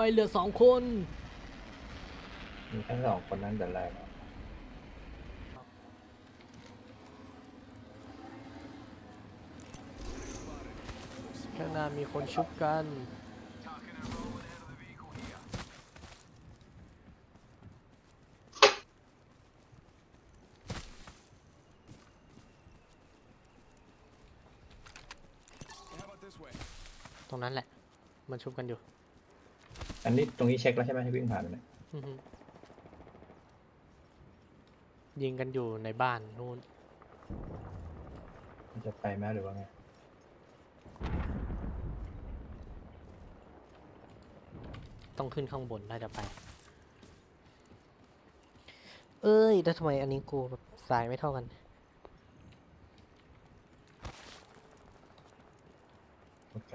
ไม่เหลือสองคน มีทั้งสองคนนั้นแต่แรกอะข้างหน้ามีคนชุบกัน ตรงนั้นแหละ มันชุบกันอยู่ อันนี้ตรงนี้เช็คแล้วใช่ไหมที่วิ่งผ่านไปเนี่ยอือฮึยิงกันอยู่ในบ้านนู่น มันจะไปไหมหรือว่าไงต้องขึ้นข้างบนน่าจะไป เอ้ยแล้วทำไมอันนี้กูแบบสายไม่เท่ากันโอเ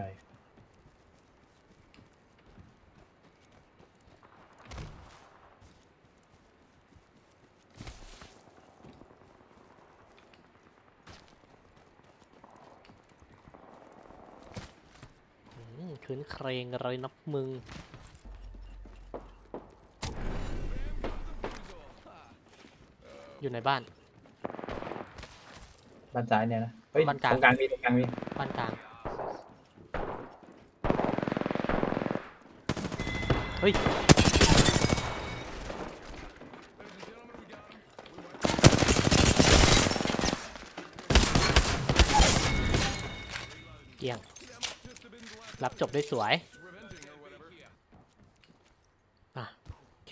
คอืมขืนเครงอะไรนับมึง อยู่ในบ้าน บ้านซ้ายเนี่ยนะ เฮ้ย บ้านกลางตรงกลางมีตรงกลางมีบ้านกลาง เฮ้ย เกี่ยง รับจบได้สวยอะโอเค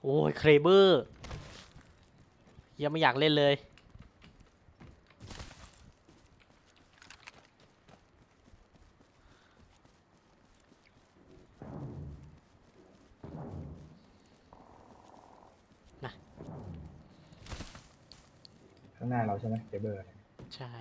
โอ้ยเครเบอร์ยังไม่อยากเล่นเลยข้างหน้าเราใช่ไหมเคเบิลเนี่ยใช่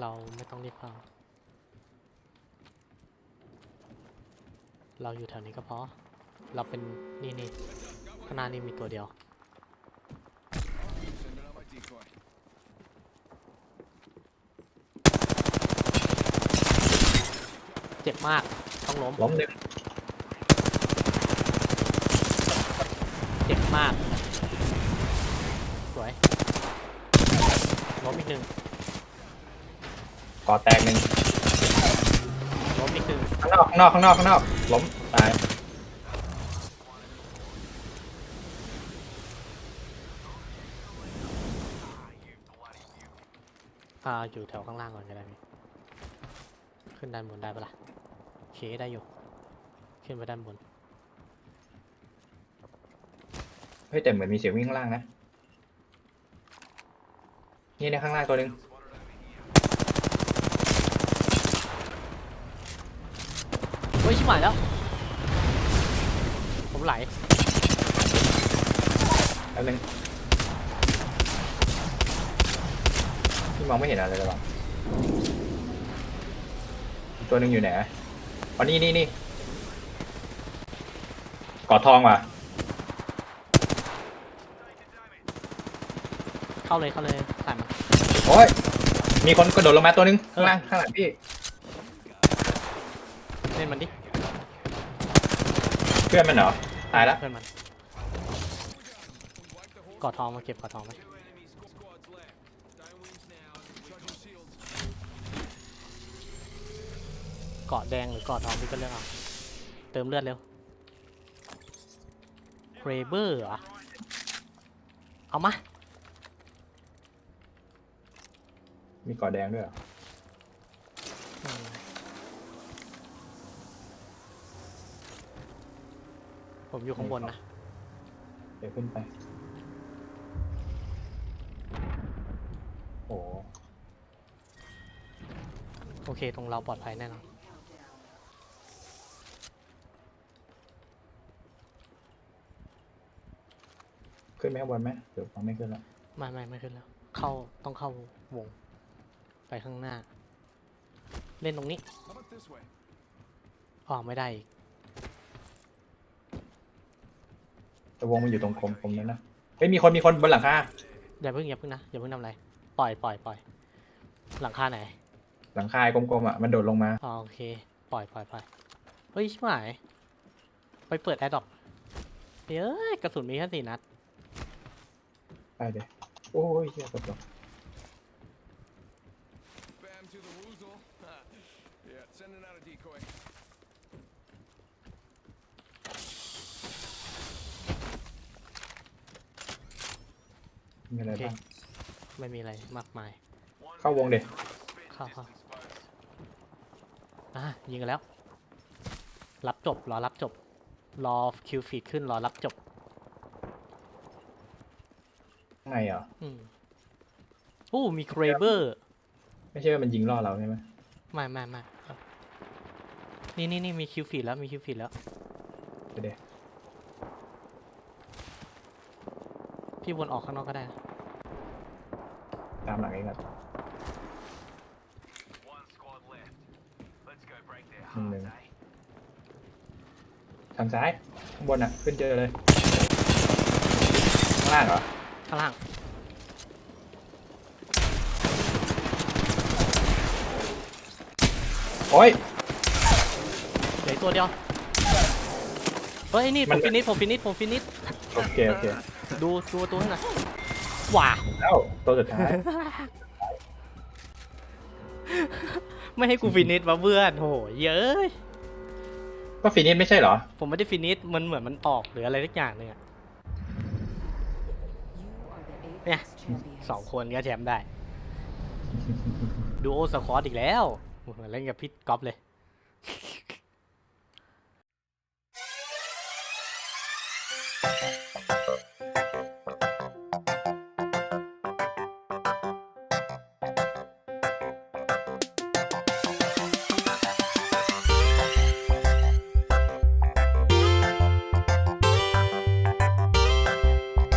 เราไม่ต้องรีบเข้า เราอยู่แถวนี้ก็พอ เราเป็นนี่นี่ข้างหน้านี่มีตัวเดียว Sending out my decoy. เจ็บมาก ต้องล้มล้มหนึ่งเจ็บมาก สวย ล้มอีกหนึ่ง ก่ อแตกหนึ่งล้มอีกหนึ่งข้างนอกข้างนอกข้างนอกข้างนอกล้มตายอ่าอยู่แถวข้างล่างก่อนก็ได้พี่ขึ้นด้านบนได้ปะล่ะโอเคได้อยู่ ขึ้นไปด้านบน เฮ้ยแต่เหมือนมีเสียงวิ่งข้างล่างนะ นี่ในข้างล่างตัวหนึ่ง เฮ้ย ชิบหายแล้ว ผมไหลแป๊บนึงพี่มองไม่เห็นอะไรเลยหรออีกตัวหนึ่งอยู่ไหนอ๋อนี่นี่นี่กอดทองว่ะเข้าเลยเข้าเลยใส่มันโอ้ยมีคนกระโดดลงมาตัวหนึงข้างล่างข้างหลังพี่ เล่นมันดิเพื่อนมันเหรอ ตายแล้วเพื่อนมันกอดทองมาเก็บกอดทองไป Two enemy squads left. Dying wings now. Charging shields. เกาะแดงหรือเกาะทองพี่ก็เลือกเอาเติมเลือดเร็วเรเบอร์เหรอ เอามา มีกอดแดงด้วยเหรอ ผมอยู่ข้างบนนะ เดี๋ยวขึ้นไป โอ้โหโอเค ตรงเราปลอดภัยแน่นอน ขึ้นไหมข้างบนไหมเดี๋ยวฟังไม่ขึ้นแล้วไม่ไม่ไม่ขึ้นแล้ว เข้าต้องเข้าวง ไปข้างหน้า เล่นตรงนี้ How about this way? ออกไม่ได้อีก แต่วงมันอยู่ตรงคมคมนั้นนะเฮ้ยมีคนมีคนบนหลังคาอย่าเพิ่งอย่าเพิ่งนะอย่าเพิ่งทำอะไรปล่อยปล่อยปล่อยหลังคาไหนหลังคากลมๆอะมันโดดลงมาอ๋อโอเค ปล่อยปล่อยปล่อยเฮ้ยชิบหายไปเปิดแอร์ดรอปเฮ้ยกระสุนมีแค่สี่นัดไปเดี๋ยวโอ้ยเหี้ยตกตก Bam มีอะไรบ้าง ไม่มีอะไรมากมาย เข้าวงเด็เข้าเข้าอะยิงกันแล้ว รับจบ รอรับจบ รอคิวฟีดขึ้น รอรับจบข้างในเหรออืมโอ้มีเครเบอร์ ไม่ใช่ว่ามันยิงล่อเราใช่ไหมไม่ไม่ไม่ครับนี่นี่นี่มีคิวฟีดแล้ว มีคิวฟีดแล้วไปเดี๋ยว พี่วนออกข้างนอกก็ได้นะตามหลังเองครับ One squad left. Let's go break their หนึ่งหนึ่ง hearts, eh? ทางซ้ายข้างบนอะ ขึ้นเจอเลย ข้างล่างเหรอ ข้างล่างโอ้ย เหลืออกตัวเดียวเฮ้ยนี่ผมัมนฟินิชผมฟินิชผมฟินิชโอเค โอเค ดูดูตัวให้หน่อยว้าวเอ้าตัวสุดท้ายไม่ให้กูฟินิชมาเพื่อนโหเย้ยก็ฟินิชไม่ใช่เหรอ ผมไม่ได้ฟินิชมันเหมือนมันออกหรืออะไรสักอย่างหนึ่งอะเนี่ยสองคนก็แชมป์ได้ ดูโอสคอตอีกแล้วโอ้โหเล่นกับพี่ก๊อฟเลย